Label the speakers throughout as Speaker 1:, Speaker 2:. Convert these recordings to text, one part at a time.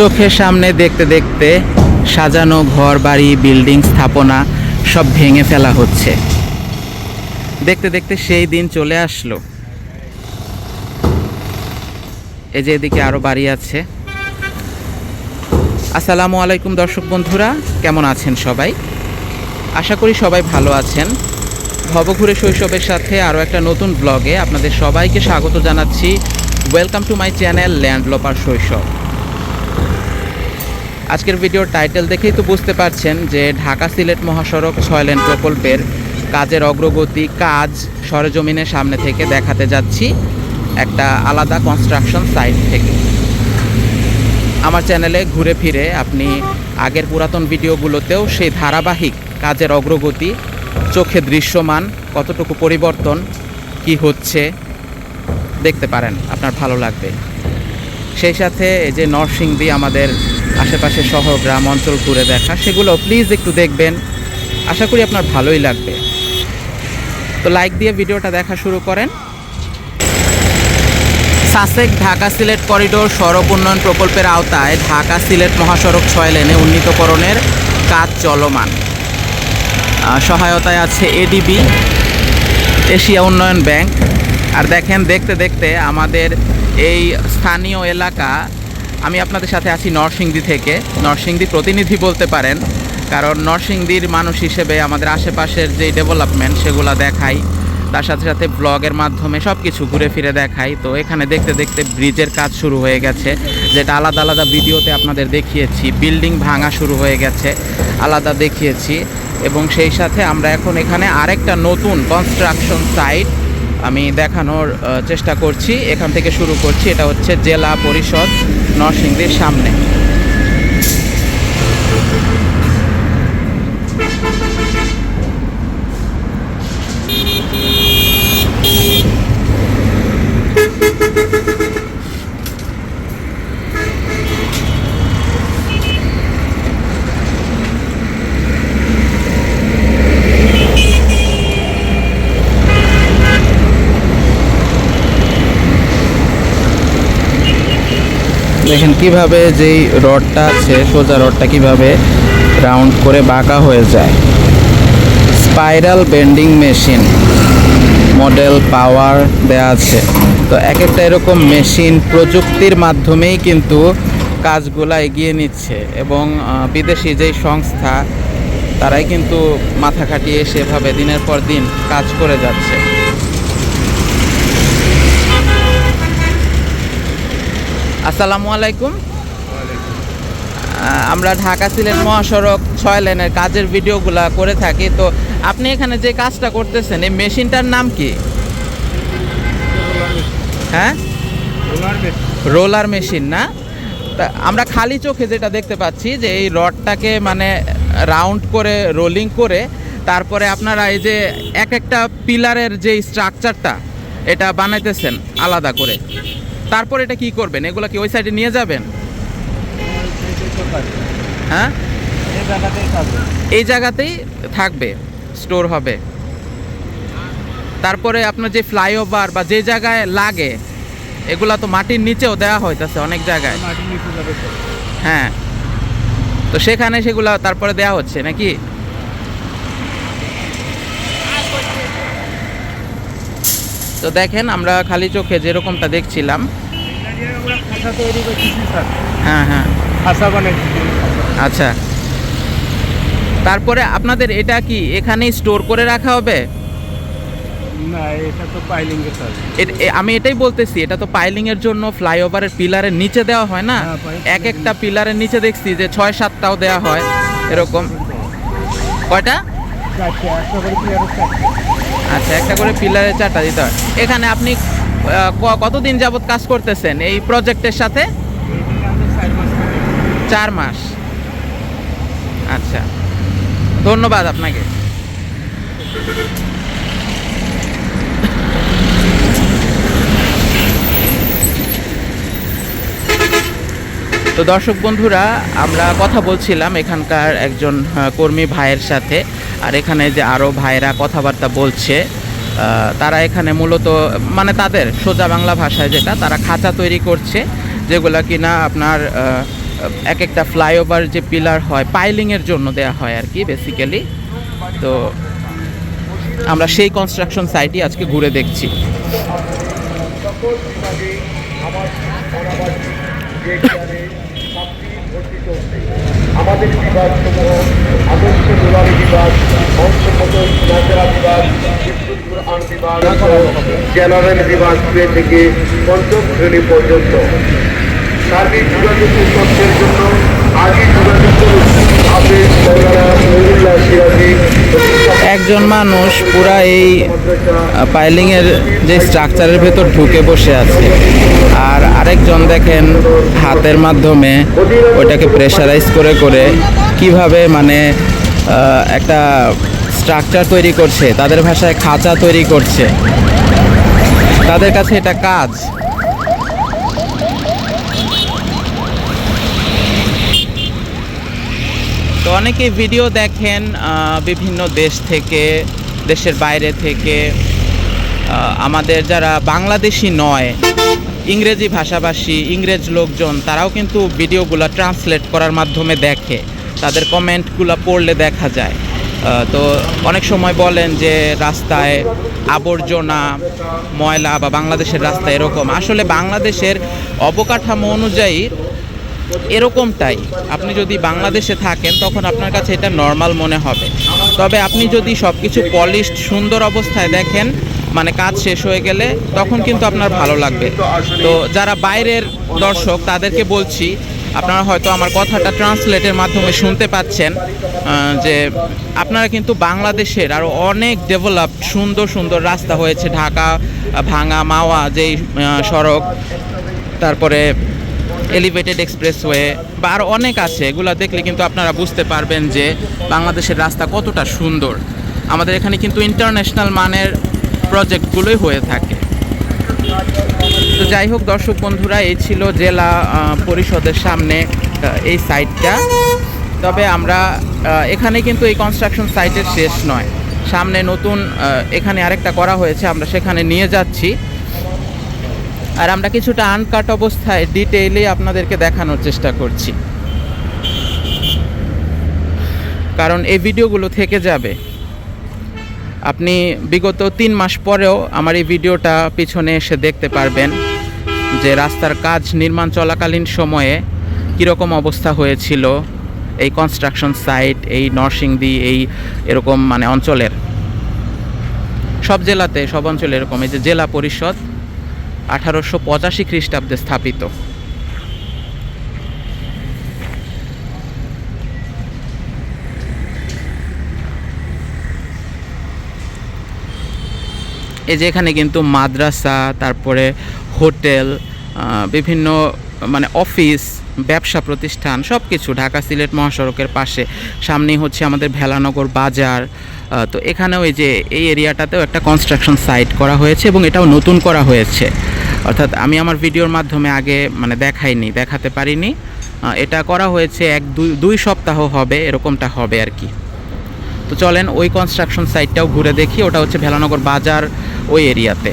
Speaker 1: চোখের সামনে দেখতে দেখতে সাজানো ঘর, বাড়ি, বিল্ডিং, স্থাপনা সব ভেঙে ফেলা হচ্ছে। দেখতে দেখতে সেই দিন চলে আসলো। এই যে এদিকে আরও বাড়ি আছে। আসসালামু আলাইকুম দর্শক বন্ধুরা, কেমন আছেন সবাই? আশা করি সবাই ভালো আছেন। ভবঘুরে শৈশবের সাথে আরও একটা নতুন ব্লগে আপনাদের সবাইকে স্বাগত জানাচ্ছি। Welcome to my channel landloper শৈশব আজকের ভিডিওর টাইটেল দেখেই তো বুঝতে পারছেন যে ঢাকা সিলেট মহাসড়ক ছয় লেন প্রকল্পের কাজের অগ্রগতি কাজ সরেজমিনের সামনে থেকে দেখাতে যাচ্ছি একটা আলাদা কনস্ট্রাকশন সাইট থেকে। আমার চ্যানেলে ঘুরে ফিরে আপনি আগের পুরাতন ভিডিওগুলোতেও সেই ধারাবাহিক কাজের অগ্রগতি, চোখে দৃশ্যমান, কতটুকু পরিবর্তন, কি হচ্ছে, দেখতে পারেন। আপনার ভালো লাগবে। সেই সাথে যে নরসিংদী আমাদের আশেপাশে শহর গ্রাম অঞ্চল ঘুরে দেখা, সেগুলো প্লিজ একটু দেখবেন। আশা করি আপনার ভালোই লাগবে। তো লাইক দিয়ে ভিডিওটা দেখা শুরু করেন। সাসেক ঢাকা সিলেট করিডোর সড়ক উন্নয়ন প্রকল্পের আওতায় ঢাকা সিলেট মহাসড়ক ছয় লেনে উন্নীতকরণের কাজ চলমান। সহায়তায় আছে এডিবি এশিয়া উন্নয়ন ব্যাংক। আর দেখেন, দেখতে দেখতে আমাদের এই স্থানীয় এলাকা, আমি আপনাদের সাথে আছি নরসিংদী থেকে। নরসিংদী প্রতিনিধি বলতে পারেন, কারণ নরসিংদীর মানুষ হিসেবে আমাদের আশেপাশের যে ডেভেলপমেন্ট সেগুলো দেখাই, তার সাথে সাথে ব্লগের মাধ্যমে সব কিছু ঘুরে ফিরে দেখাই। তো এখানে দেখতে দেখতে ব্রিজের কাজ শুরু হয়ে গেছে, যেটা আলাদা আলাদা ভিডিওতে আপনাদের দেখিয়েছি। বিল্ডিং ভাঙা শুরু হয়ে গেছে, আলাদা দেখিয়েছি। এবং সেই সাথে আমরা এখন এখানে আরেকটা নতুন কনস্ট্রাকশন সাইট আমি দেখানোর চেষ্টা করছি। এখান থেকে শুরু করছি। এটা হচ্ছে জেলা পরিষদ নরসিংদীর সামনে দেখেন কীভাবে যেই রডটা আছে, সোজা রডটা কীভাবে রাউন্ড করে বাঁকা হয়ে যায়। Spiral bending machine model power দেয়া আছে। তো এক একটা এরকম মেশিন প্রযুক্তির মাধ্যমেই কিন্তু কাজগুলা এগিয়ে নিচ্ছে এবং বিদেশি যেই সংস্থা, তারাই কিন্তু মাথা খাটিয়ে সেভাবে দিনের পর দিন কাজ করে যাচ্ছে। আসসালামু আলাইকুম। আমরা ঢাকা সিলেট মহাসড়ক ছয় লেনের কাজের ভিডিওগুলা করে থাকি। তো আপনি এখানে যে কাজটা করতেছেন এই মেশিনটার নাম কি? হ্যাঁ? রোলার মেশিন না? তা আমরা খালি চোখে যেটা দেখতে পাচ্ছি যে এই রডটাকে মানে রাউন্ড করে রোলিং করে তারপরে আপনারা এই যে এক একটা পিলারের যে স্ট্রাকচারটা এটা বানাইতেছেন আলাদা করে। তারপর এটা কি করবেন? এগুলো কি ওই সাইডে নিয়ে যাবেন? হ্যাঁ? এই জায়গাতেই থাকবে স্টোর হবে। তারপরে আপনার যে ফ্লাইওভার বা যে জায়গায় লাগে এগুলা তো মাটির নিচেও দেওয়া হইতেছে অনেক জায়গায়। হ্যাঁ। তো সেখানে সেগুলা তারপরে দেওয়া হচ্ছে নাকি? তো দেখেন আমরা খালি চোখে যেরকমটা দেখছিলাম হ্যাঁ হ্যাঁ। আচ্ছা। তারপরে আপনাদের এটা কি এখানেই স্টোর করে রাখা হবে?
Speaker 2: না এটা তো পাইলিং এর কাজ।
Speaker 1: আমি এটাই বলতেছি এটা তো পাইলিং এর জন্য ফ্লাইওভারের পিলারের নিচে দেওয়া হয় না?
Speaker 2: হ্যাঁ,
Speaker 1: এক একটা পিলারের নিচে দেখছি যে ছয় সাতটাও দেওয়া হয় এরকম। কয়টা?
Speaker 2: করে
Speaker 1: আচ্ছা একটা করে পিলারের চারটা দিতে হয়। এখানে আপনি কতদিন যাবৎ কাজ করতেছেন এই প্রজেক্টের সাথে?
Speaker 2: চার মাস।
Speaker 1: আচ্ছা। ধন্যবাদ আপনাকে। তো দর্শক বন্ধুরা, আমরা কথা বলছিলাম এখানকার একজন কর্মী ভাইয়ের সাথে, আর এখানে যে আরও ভাইয়েরা কথাবার্তা বলছে তারা এখানে মূলত মানে তাদের সোজা বাংলা ভাষায় যেটা, তারা খাঁচা তৈরি করছে, যেগুলা কিনা আপনার এক একটা ফ্লাইওভার যে পিলার হয়, পাইলিংয়ের জন্য দেয়া হয় আর কি বেসিক্যালি তো আমরা সেই কনস্ট্রাকশন সাইটই আজকে ঘুরে দেখছি।
Speaker 3: আমাদের বিভাগ সমূহ আদর্শ বিভাগ জেনারেল বিভাগ দুই থেকে পঞ্চম শ্রেণি পর্যন্ত। সার্বিক যোগাযোগ তথ্যের জন্য আগে যোগাযোগ সিরাজি
Speaker 1: একজন মানুষ পুরা এই পাইলিংয়ের যে স্ট্রাকচারের ভেতর ঢুকে বসে আছে। আর আরেকজন দেখেন হাতের মাধ্যমে ওইটাকে প্রেশারাইজ করে করে কীভাবে মানে একটা স্ট্রাকচার তৈরি করছে, তাদের ভাষায় খাঁচা তৈরি করছে। তাদের কাছে এটা কাজ। তো অনেকে ভিডিও দেখেন বিভিন্ন দেশ থেকে, দেশের বাইরে থেকে আমাদের যারা বাংলাদেশি নয়, ইংরেজি ভাষাভাষী, ইংরেজ লোকজন, তারাও কিন্তু ভিডিওগুলো ট্রান্সলেট করার মাধ্যমে দেখে। তাদের কমেন্টগুলো পড়লে দেখা যায়। তো অনেক সময় বলেন যে রাস্তায় আবর্জনা, ময়লা বা বাংলাদেশের রাস্তা এরকম। আসলে বাংলাদেশের অবকাঠামো অনুযায়ী এরকমটাই। আপনি যদি বাংলাদেশে থাকেন, তখন আপনার কাছে এটা নর্মাল মনে হবে। তবে আপনি যদি সব কিছু পলিশড সুন্দর অবস্থায় দেখেন মানে কাজ শেষ হয়ে গেলে, তখন কিন্তু আপনার ভালো লাগবে। তো যারা বাইরের দর্শক, তাদেরকে বলছি আপনারা হয়তো আমার কথাটা ট্রান্সলেটের মাধ্যমে শুনতে পাচ্ছেন যে আপনারা কিন্তু বাংলাদেশের আরও অনেক ডেভেলপ সুন্দর সুন্দর রাস্তা হয়েছে, ঢাকা ভাঙা মাওয়া, যেই সড়ক, তারপরে এলিভেটেড এক্সপ্রেসওয়ে বা আরও অনেক আছে, এগুলো দেখলে কিন্তু আপনারা বুঝতে পারবেন যে বাংলাদেশের রাস্তা কতটা সুন্দর। আমাদের এখানে কিন্তু ইন্টারন্যাশনাল মানের প্রজেক্টগুলোই হয়ে থাকে। তো যাই হোক, দর্শক বন্ধুরা, এই ছিল জেলা পরিষদের সামনে এই সাইটটা তবে আমরা এখানে কিন্তু এই কনস্ট্রাকশন সাইটের শেষ নয়। সামনে নতুন এখানে আরেকটা করা হয়েছে, আমরা সেখানে নিয়ে যাচ্ছি। আর আমরা কিছুটা আনকাট অবস্থায় ডিটেইলে আপনাদেরকে দেখানোর চেষ্টা করছি। কারণ এই ভিডিওগুলো থেকে যাবে। আপনি বিগত তিন মাস পরেও আমার এই ভিডিওটা পিছনে এসে দেখতে পারবেন। যে রাস্তার কাজ নির্মাণ চলাকালীন সময়ে কীরকম অবস্থা হয়েছিল এই কনস্ট্রাকশন সাইট এই নরসিংদী, এই এরকম মানে অঞ্চলের? সব জেলাতে, সব অঞ্চলে এরকম, এই যে জেলা পরিষদ আঠারোশো পঁচাশি খ্রিস্টাব্দে স্থাপিত। এই যে এখানে কিন্তু মাদ্রাসা, তারপরে হোটেল বিভিন্ন মানে অফিস, ব্যবসা প্রতিষ্ঠান সব কিছু ঢাকা সিলেট মহাসড়কের পাশে। সামনেই হচ্ছে আমাদের ভেলানগর বাজার। তো এখানেও এই যে এই এরিয়াটাতেও একটা কনস্ট্রাকশন সাইট করা হয়েছে এবং এটাও নতুন করা হয়েছে। অর্থাৎ আমি আমার ভিডিওর মাধ্যমে আগে মানে দেখাইনি, দেখাতে পারিনি। এটা করা হয়েছে এক, দুই দুই সপ্তাহ হবে, এরকমটা হবে আর কি। তো চলেন ওই কনস্ট্রাকশন সাইটটাও ঘুরে দেখি, ওটা হচ্ছে ভেলানগর বাজার ওই এরিয়াতে।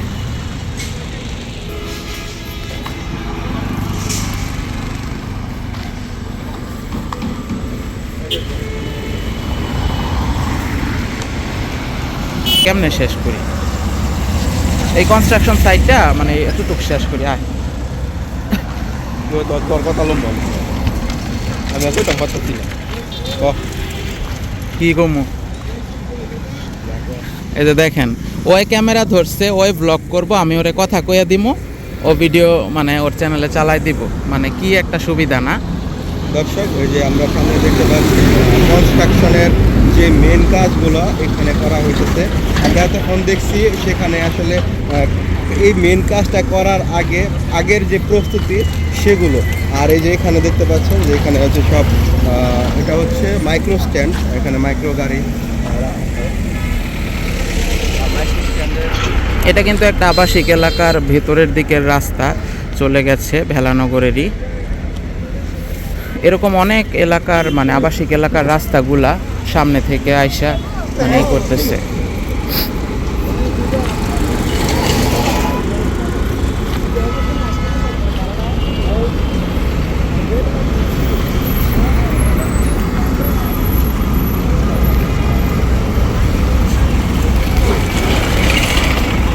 Speaker 1: কেমনে শেষ করি? এই কনস্ট্রাকশন সাইটটা মানে এতটুকু শেষ করি আয়।
Speaker 2: তোর কথা লম্বা আমি ছিল
Speaker 1: কি? গমু এই যে দেখেন ওই ক্যামেরা ধরছে ওই ব্লগ করব আমি ওরে কথা কইয়া দিমু ও ভিডিও মানে ওর চ্যানেলে চালাই দিব। মানে কি একটা সুবিধা না?
Speaker 4: দর্শক ওই যে আমরা সামনে দেখতে পাচ্ছি কনস্ট্রাকশনের যে মেন কাজগুলো এখানে করা হয়েছে আমরা তখন দেখছি সেখানে আসলে এই মেন কাজটা করার আগে, আগের যে প্রস্তুতি সেগুলো। আর এই যে এখানে দেখতে পাচ্ছেন যে এখানে হচ্ছে সব এটা হচ্ছে মাইক্রো স্ট্যান্ড এখানে মাইক্রো গাড়ি।
Speaker 1: এটা কিন্তু একটা আবাসিক এলাকার ভেতরের দিকের রাস্তা, চলে গেছে ভেলানগরেরই। এরকম অনেক এলাকার মানে আবাসিক এলাকার রাস্তাগুলা সামনে থেকে আইসা মানে করতেছে।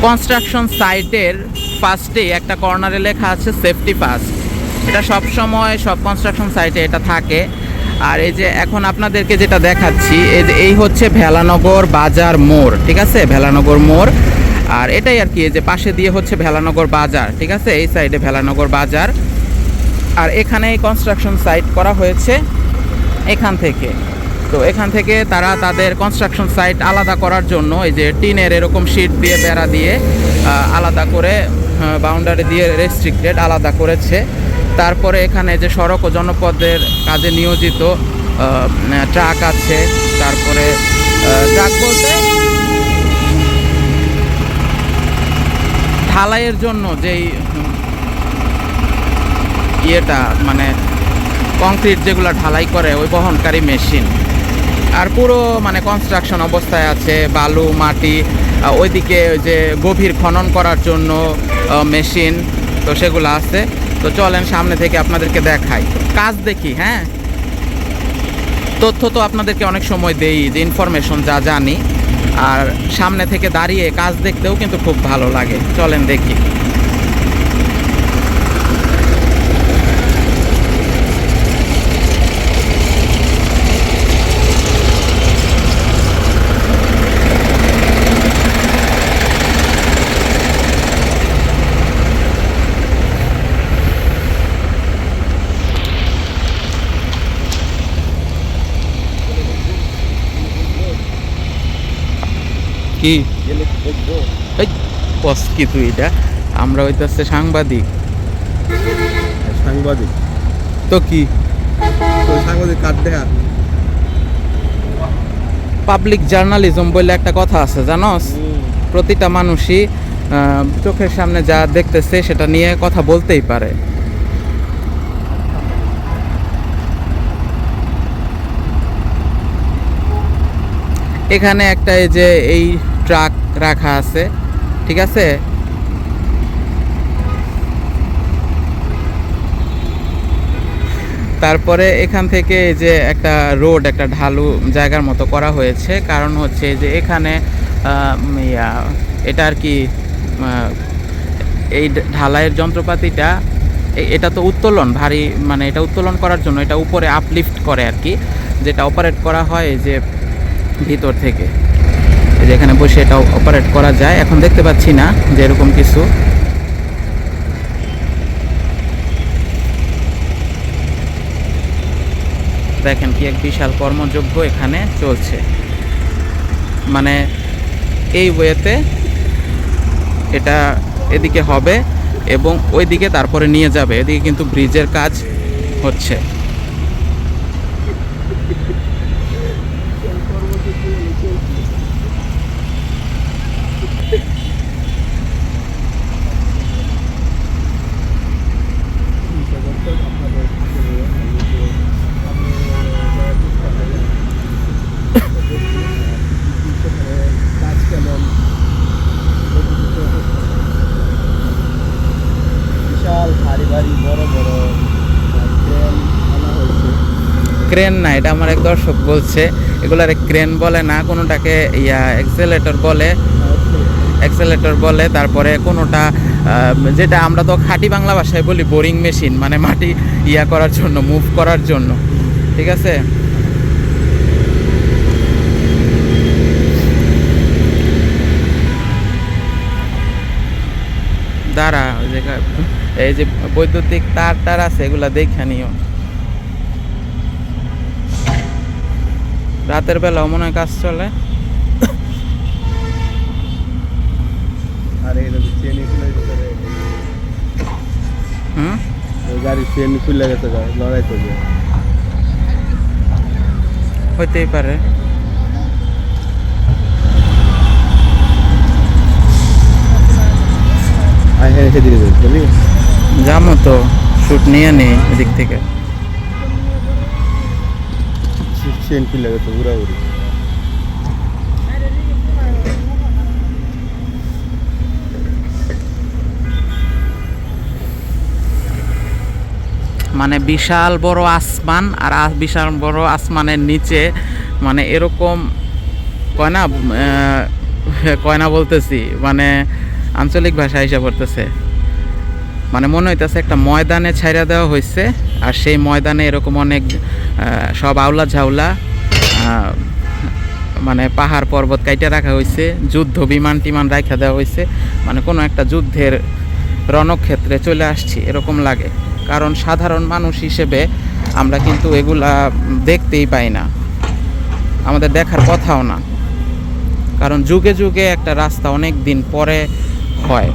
Speaker 1: কনস্ট্রাকশন সাইটের ফার্স্টে একটা কর্নারে লেখা আছে সেফটি ফার্স্ট এটা সব সময়, সব কনস্ট্রাকশন সাইটে এটা থাকে। আর এই যে এখন আপনাদেরকে যেটা দেখাচ্ছি, এই যে এই হচ্ছে ভেলানগর বাজার মোড়, ঠিক আছে? ভেলানগর মোড়। আর এটাই আর কি যে পাশে দিয়ে হচ্ছে ভেলানগর বাজার, ঠিক আছে? এই সাইডে ভেলানগর বাজার। আর এখানে এই কনস্ট্রাকশন সাইট করা হয়েছে এখান থেকে। তো এখান থেকে তারা তাদের কনস্ট্রাকশন সাইট আলাদা করার জন্য এই যে টিনের এরকম শিট দিয়ে, বেড়া দিয়ে আলাদা করে বাউন্ডারি দিয়ে রেস্ট্রিক্টেড আলাদা করেছে। তারপরে এখানে যে সড়ক ও জনপদের কাজে নিয়োজিত ট্রাক আছে, তারপরে ট্রাক বলতে ঢালাইয়ের জন্য যেই ইয়েটা মানে কংক্রিট যেগুলো ঢালাই করে, ওই বহনকারী মেশিন। আর পুরো মানে কনস্ট্রাকশন অবস্থায় আছে, বালু, মাটি ওইদিকে ওই যে গভীর খনন করার জন্য মেশিন, তো সেগুলো আছে। তো চলেন সামনে থেকে আপনাদেরকে দেখাই। কাজ দেখি হ্যাঁ? তথ্য তো আপনাদেরকে অনেক সময় দেই, যে ইনফরমেশন যা জানি। আর সামনে থেকে দাঁড়িয়ে কাজ দেখতেও কিন্তু খুব ভালো লাগে। চলেন দেখি। কি? কস কি তুই এটা? আমরা হইতাছে সাংবাদিক।
Speaker 4: সাংবাদিক।
Speaker 1: তো কি?
Speaker 4: সাংবাদিক কার্ড দেখা
Speaker 1: পাবলিক জার্নালিজম বলে একটা কথা আছে জানোস? প্রতিটা মানুষই চোখের সামনে যা দেখতেছে সেটা নিয়ে কথা বলতেই পারে। এখানে একটা এই যে এই ট্রাক রাখা আছে, ঠিক আছে? তারপরে এখান থেকে যে একটা রোড, একটা ঢালু জায়গার মতো করা হয়েছে। কারণ হচ্ছে যে এখানে এটা আর কি এই ঢালাইয়ের যন্ত্রপাতিটা এটা তো উত্তোলন, ভারী মানে এটা উত্তোলন করার জন্য এটা উপরে আপলিফট করে আর কি, যেটা অপারেট করা হয় যে ভিতর থেকে। যে এখানে বসে এটা অপারেট করা যায়। এখন দেখতে পাচ্ছি না যে এরকম কিছু। দেখেন কি এক বিশাল কর্মযজ্ঞ এখানে চলছে। মানে এই ওয়েতে এটা এদিকে হবে এবং ওইদিকে তারপরে নিয়ে যাবে। এদিকে কিন্তু ব্রিজের কাজ হচ্ছে
Speaker 4: কাজ কেমন বিশাল ভারী ভারী বড় বড় ট্রেন আনা হয়েছে
Speaker 1: ক্রেন না, এটা আমার এক দর্শক বলছে। এগুলারে ক্রেন বলে না, কোনোটাকে ইয়া এক্সেলেটর বলে। অ্যাক্সেলেটর বলে, তারপরে কোনোটা যেটা আমরা তো খাঁটি বাংলা ভাষায় বলি বোরিং মেশিন মানে মাটি ইয়া করার জন্য মুভ করার জন্য। ঠিক আছে? দাঁড়া, ওই এই যে বৈদ্যুতিক তার টার আছে, এগুলা দেখে নিও। রাতের বেলাও মনে হয় কাজ চলে। হুম?
Speaker 4: গাড়ির চেন খুলে গেছে গা, লড়াই করবে।
Speaker 1: হইতেই পারে।
Speaker 4: যাব
Speaker 1: তো শুট নিয়ে নেই এদিক থেকে।
Speaker 4: চেন খুলে গেছে পুরাপুরি
Speaker 1: মানে বিশাল বড় আসমান আর বিশাল বড় আসমানের নিচে মানে এরকম কয় না আহ, কয় না বলতেছি মানে আঞ্চলিক ভাষা হিসাব করতেছে। মানে মনে হইতেছে একটা ময়দানে ছাইরা দেওয়া হয়েছে আর সেই ময়দানে এরকম অনেক সব আউলা ঝাউলা মানে পাহাড় পর্বত কাইটে রাখা হয়েছে যুদ্ধ বিমান টিমান রাখা দেওয়া হয়েছে মানে কোনো একটা যুদ্ধের রণক্ষেত্রে চলে আসছি, এরকম লাগে। কারণ সাধারণ মানুষ হিসেবে আমরা কিন্তু এগুলা দেখতেই পাই না, আমাদের দেখার কথাও না। কারণ যুগে যুগে একটা রাস্তা অনেক দিন পরে হয়।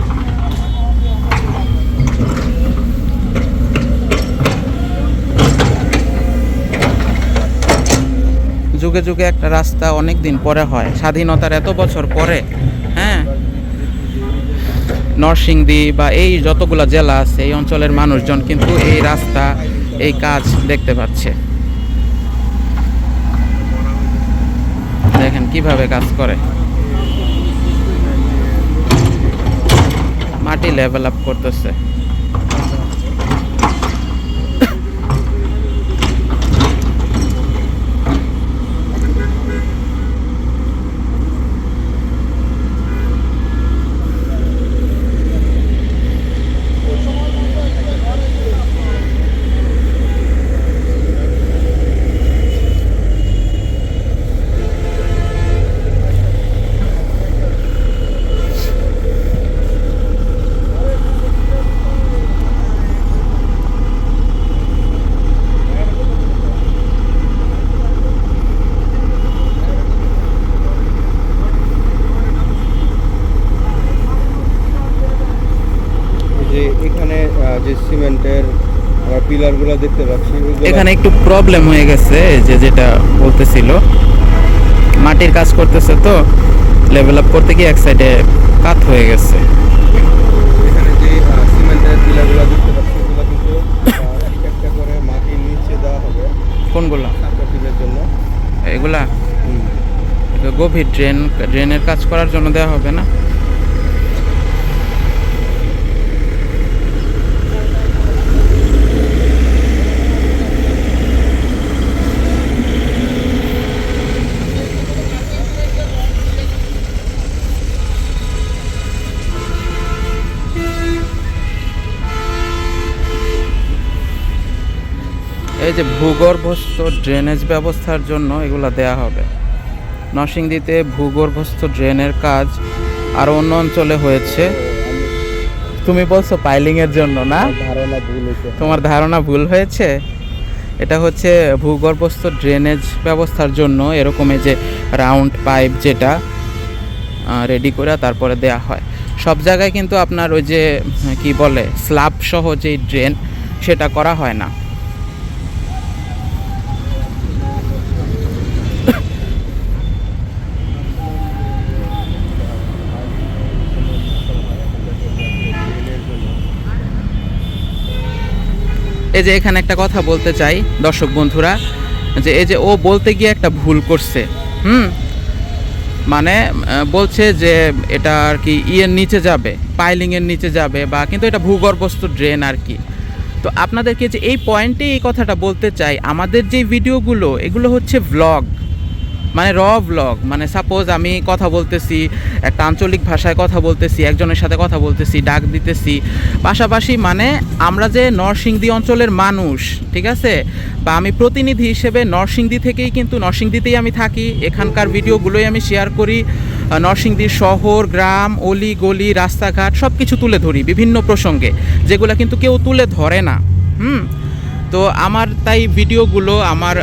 Speaker 1: যুগে যুগে একটা রাস্তা অনেক দিন পরে হয়। স্বাধীনতার এত বছর পরে হ্যাঁ? নরসিংদী বা এই যতগুলো জেলা আছে, এই অঞ্চলের মানুষজন কিন্তু এই রাস্তা, এই কাজ দেখতে পাচ্ছে। দেখেন কীভাবে কাজ করে। মাটি লেভেল আপ করতেছে
Speaker 4: এই যে এখানে আহ, যে সিমেন্টের আমরা পিলারগুলো দেখতে পাচ্ছি এগুলো-
Speaker 1: এখানে একটু প্রবলেম হয়ে গেছে যে যেটা বলতেছিল। মাটির কাজ করতেছে তো লেভেল আপ করতে গিয়ে এক সাইডে কাত হয়ে গেছে।
Speaker 4: এখানে যে সিমেন্টের পিলারগুলো দেখতে পাচ্ছি এগুলো কিন্তু একটা একটা করে মাটির নিচে দেওয়া হবে।
Speaker 1: কোনগুলা?
Speaker 4: জন্য।
Speaker 1: এগুলা? গভীর ড্রেন ড্রেনের কাজ করার জন্য দেওয়া হবে না? এই যে ভূগর্ভস্থ ড্রেনেজ ব্যবস্থার জন্য এগুলা দেয়া হবে। নরসিংদীতে ভূগর্ভস্থ ড্রেনের কাজ আরও অন্য অঞ্চলে হয়েছে। তুমি বলছো পাইলিং এর জন্য না?
Speaker 4: ধারণা ভুল হয়েছে।
Speaker 1: তোমার ধারণা ভুল হয়েছে? এটা হচ্ছে ভূগর্ভস্থ ড্রেনেজ ব্যবস্থার জন্য এরকম এই যে রাউন্ড পাইপ যেটা রেডি করে তারপরে দেয়া হয়। সব জায়গায় কিন্তু আপনার ওই যে কি বলে স্ল্যাব সহ যেই ড্রেন সেটা করা হয় না। এই যে এখানে একটা কথা বলতে চাই, দর্শক বন্ধুরা, যে এই যে ও বলতে গিয়ে একটা ভুল করছে, হুম? মানে বলছে যে এটা আর কি ইয়ের নিচে যাবে, পাইলিংয়ের নিচে যাবে বা কিন্তু এটা ভূগর্ভস্থ ড্রেন আর কি। তো আপনাদেরকে যে এই পয়েন্টে এই কথাটা বলতে চাই, আমাদের যে ভিডিওগুলো, এগুলো হচ্ছে ভ্লগ মানে র ভ্লগ মানে সাপোজ আমি কথা বলতেছি, একটা আঞ্চলিক ভাষায় কথা বলতেছি, একজনের সাথে কথা বলতেছি, ডাক দিতেছি, পাশাপাশি মানে আমরা যে নরসিংদী অঞ্চলের মানুষ, ঠিক আছে? বা আমি প্রতিনিধি হিসেবে নরসিংদী থেকেই কিন্তু নরসিংদীতেই আমি থাকি, এখানকার ভিডিওগুলোই আমি শেয়ার করি নরসিংদীর শহর, গ্রাম, অলি, গলি, রাস্তাঘাট সব কিছু তুলে ধরি বিভিন্ন প্রসঙ্গে, যেগুলো কিন্তু কেউ তুলে ধরে না, হুম? তো আমার তাই ভিডিওগুলো আমার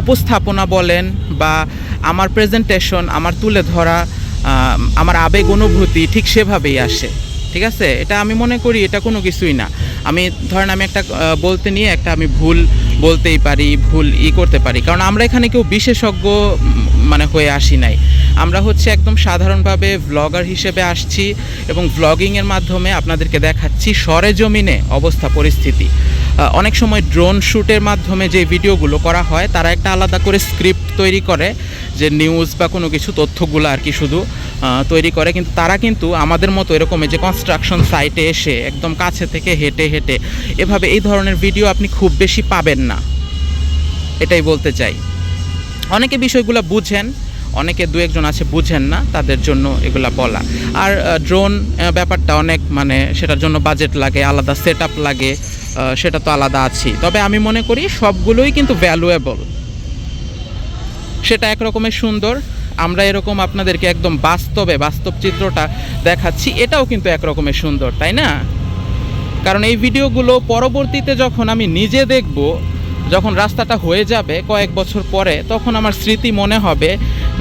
Speaker 1: উপস্থাপনা বলেন বা আমার প্রেজেন্টেশন আমার তুলে ধরা আমার আবেগ অনুভূতি ঠিক সেভাবেই আসে, ঠিক আছে? এটা আমি মনে করি এটা কোনো কিছুই না। আমি ধরেন আমি একটা বলতে নিয়ে একটা আমি ভুল বলতেই পারি, ভুল ই করতে পারি। কারণ আমরা এখানে কেউ বিশেষজ্ঞ মানে হয়ে আসি নাই। আমরা হচ্ছে একদম সাধারণভাবে ব্লগার হিসেবে আসছি এবং ভ্লগিংয়ের মাধ্যমে আপনাদেরকে দেখাচ্ছি সরেজমিনে অবস্থা, পরিস্থিতি। অনেক সময় ড্রোন শ্যুটের মাধ্যমে যে ভিডিওগুলো করা হয়, তারা একটা আলাদা করে স্ক্রিপ্ট তৈরি করে, যে নিউজ বা কোনো কিছু তথ্যগুলো আর কি শুধু তৈরি করে। কিন্তু তারা কিন্তু আমাদের মতো এরকম যে কনস্ট্রাকশন সাইটে এসে একদম কাছে থেকে হেঁটে হেঁটে এভাবে এই ধরনের ভিডিও আপনি খুব বেশি পাবেন না। এটাই বলতে চাই। অনেকে বিষয়গুলো বুঝেন, অনেকে দু একজন আছে বুঝেন না, তাদের জন্য এগুলা বলা। আর ড্রোন ব্যাপারটা অনেক মানে সেটার জন্য বাজেট লাগে, আলাদা সেট লাগে। সেটা তো আলাদা আছেই তবে আমি মনে করি সবগুলোই কিন্তু ভ্যালুয়েবল সেটা একরকমের সুন্দর। আমরা এরকম আপনাদেরকে একদম বাস্তবে, বাস্তব চিত্রটা দেখাচ্ছি, এটাও কিন্তু একরকমের সুন্দর, তাই না? কারণ এই ভিডিওগুলো পরবর্তীতে যখন আমি নিজে দেখব, যখন রাস্তাটা হয়ে যাবে কয়েক বছর পরে, তখন আমার স্মৃতি মনে হবে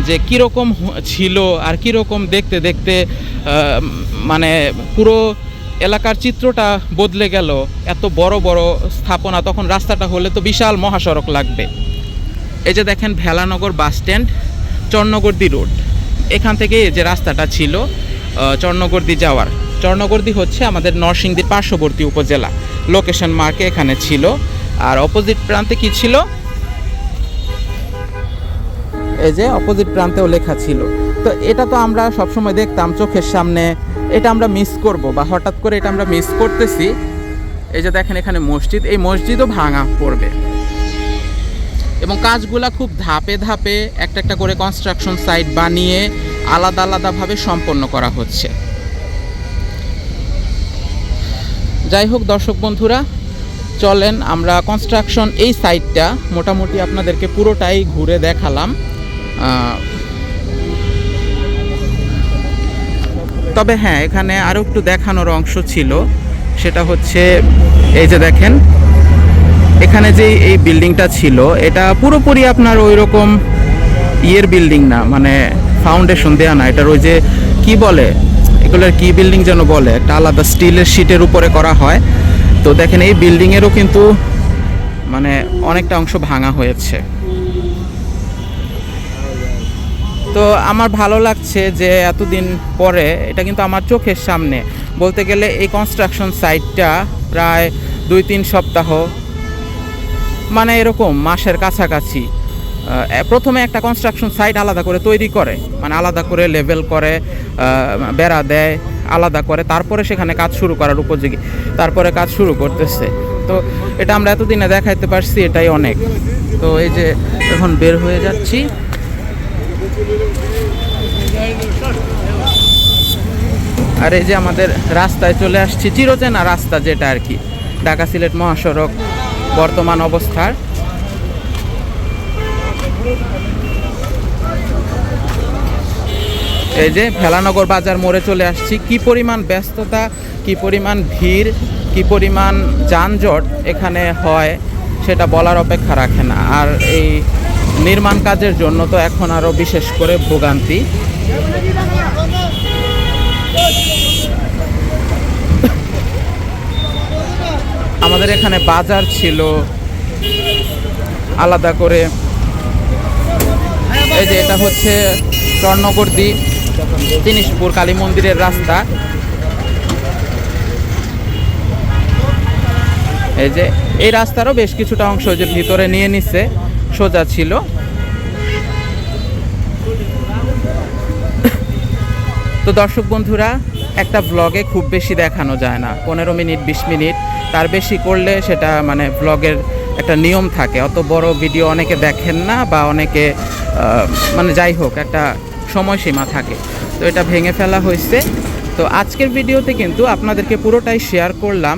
Speaker 1: যে কীরকম ছিল আর কীরকম দেখতে দেখতে মানে পুরো এলাকার চিত্রটা বদলে গেল। এত বড় বড় স্থাপনা তখন রাস্তাটা হলে তো বিশাল মহাসড়ক লাগবে। এই যে দেখেন ভেলানগর বাস স্ট্যান্ড, চর্ণগর্দি রোড। এখান থেকে যে রাস্তাটা ছিল চর্ণগর্দি যাওয়ার। চর্ণগর্দি হচ্ছে আমাদের নরসিংদীর পার্শ্ববর্তী উপজেলা। লোকেশন মার্কে এখানে ছিল। আর অপোজিট প্রান্তে কি ছিল? এই যে অপোজিট প্রান্তেও লেখা ছিল। তো এটা তো আমরা সবসময় দেখতাম চোখের সামনে। এটা আমরা মিস করব বা হঠাৎ করে এটা আমরা মিস করতেছি। এই যে দেখেন এখানে মসজিদ, এই মসজিদও ভাঙা পড়বে। এবং কাজগুলা খুব ধাপে ধাপে একটা একটা করে কনস্ট্রাকশন সাইট বানিয়ে আলাদা আলাদাভাবে সম্পন্ন করা হচ্ছে। যাই হোক দর্শক বন্ধুরা, চলেন আমরা কনস্ট্রাকশন এই সাইটটা মোটামুটি আপনাদেরকে পুরোটাই ঘুরে দেখালাম। তবে হ্যাঁ এখানে আরও একটু দেখানোর অংশ ছিল। সেটা হচ্ছে, এই যে দেখেন, এখানে যে এই বিল্ডিংটা ছিল, এটা পুরোপুরি আপনার ওই রকম ইয়ের বিল্ডিং না মানে ফাউন্ডেশন দেয়া না। এটার ওই যে, কি বলে, এগুলোর কি বিল্ডিং যেন বলে, একটা আলাদা স্টিলের শিটের উপরে করা হয়। তো দেখেন, এই বিল্ডিংয়েরও কিন্তু মানে অনেকটা অংশ ভাঙা হয়েছে। তো আমার ভালো লাগছে যে এতদিন পরে, এটা কিন্তু আমার চোখের সামনে। বলতে গেলে এই কনস্ট্রাকশন সাইটটা প্রায় দুই তিন সপ্তাহ মানে এরকম মাসের কাছাকাছি। প্রথমে একটা কনস্ট্রাকশন সাইট আলাদা করে তৈরি করে মানে আলাদা করে লেভেল করে বেড়া দেয়, আলাদা করে, তারপরে সেখানে কাজ শুরু করার উপযোগী, তারপরে কাজ শুরু করতেছে। তো এটা আমরা এতদিনে দেখাইতে পারছি, এটাই অনেক। তো এই যে এখন বের হয়ে যাচ্ছি। আর এই যে আমাদের রাস্তায় চলে আসছি, চিরচেনা রাস্তা যেটা আর কি। ঢাকা সিলেট মহাসড়ক বর্তমান অবস্থার। এই যে ভেলানগর বাজার মোড়ে চলে আসছি। কি পরিমাণ ব্যস্ততা, কি পরিমাণ ভিড়, কি পরিমাণ যানজট এখানে হয়, সেটা বলার অপেক্ষা রাখে না। আর এই নির্মাণ কাজের জন্য তো এখন আরও বিশেষ করে ভোগান্তি। আমাদের এখানে বাজার ছিল। আলাদা করে। এই যে এটা হচ্ছে চর্ণগর্দি জিনিসপুর কালী মন্দিরের রাস্তা। এই যে এই রাস্তারও বেশ কিছুটা অংশ যে ভিতরে নিয়ে নিচ্ছে সোজা ছিল। তো দর্শক বন্ধুরা, একটা ব্লগে খুব বেশি দেখানো যায় না। পনেরো মিনিট, বিশ মিনিট, তার বেশি করলে সেটা মানে ব্লগের একটা নিয়ম থাকে। অত বড় ভিডিও অনেকে দেখেন না বা অনেকে মানে যাই হোক, একটা সময়সীমা থাকে। তো এটা ভেঙে ফেলা হয়েছে। তো আজকের ভিডিওতে কিন্তু আপনাদেরকে পুরোটাই শেয়ার করলাম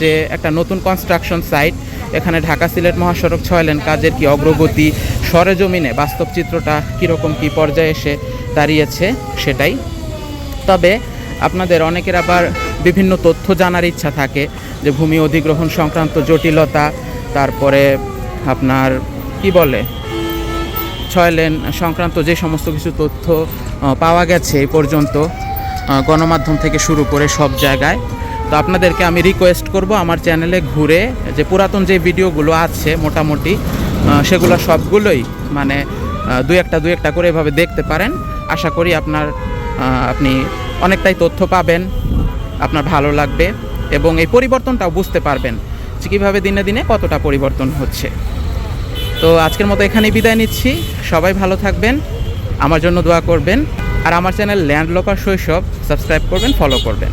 Speaker 1: যে একটা নতুন কনস্ট্রাকশন সাইট এখানে ঢাকা সিলেট মহাসড়ক ছয় লেন কাজের কি অগ্রগতি সরেজমিনে? বাস্তব চিত্রটা কীরকম, কী পর্যায়ে এসে দাঁড়িয়েছে সেটাই। তবে আপনাদের অনেকের আবার বিভিন্ন তথ্য জানার ইচ্ছা থাকে যে ভূমি অধিগ্রহণ সংক্রান্ত জটিলতা, তারপরে আপনার, কি বলে, ছয় লেন সংক্রান্ত যে সমস্ত কিছু তথ্য পাওয়া গেছে এই পর্যন্ত গণমাধ্যম থেকে শুরু করে সব জায়গায়। তো আপনাদেরকে আমি রিকোয়েস্ট করব আমার চ্যানেলে ঘুরে যে পুরাতন যে ভিডিওগুলো আছে মোটামুটি সেগুলো সবগুলোই মানে দু একটা দু একটা করে এভাবে দেখতে পারেন। আশা করি আপনার আপনি অনেকটাই তথ্য পাবেন, আপনার ভালো লাগবে এবং এই পরিবর্তনটাও বুঝতে পারবেন যে কীভাবে দিনে দিনে কতটা পরিবর্তন হচ্ছে। তো আজকের মতো এখানেই বিদায় নিচ্ছি। সবাই ভালো থাকবেন, আমার জন্য দোয়া করবেন, আর আমার চ্যানেল ল্যান্ড লোকার শৈশব সাবস্ক্রাইব করবেন ফলো করবেন।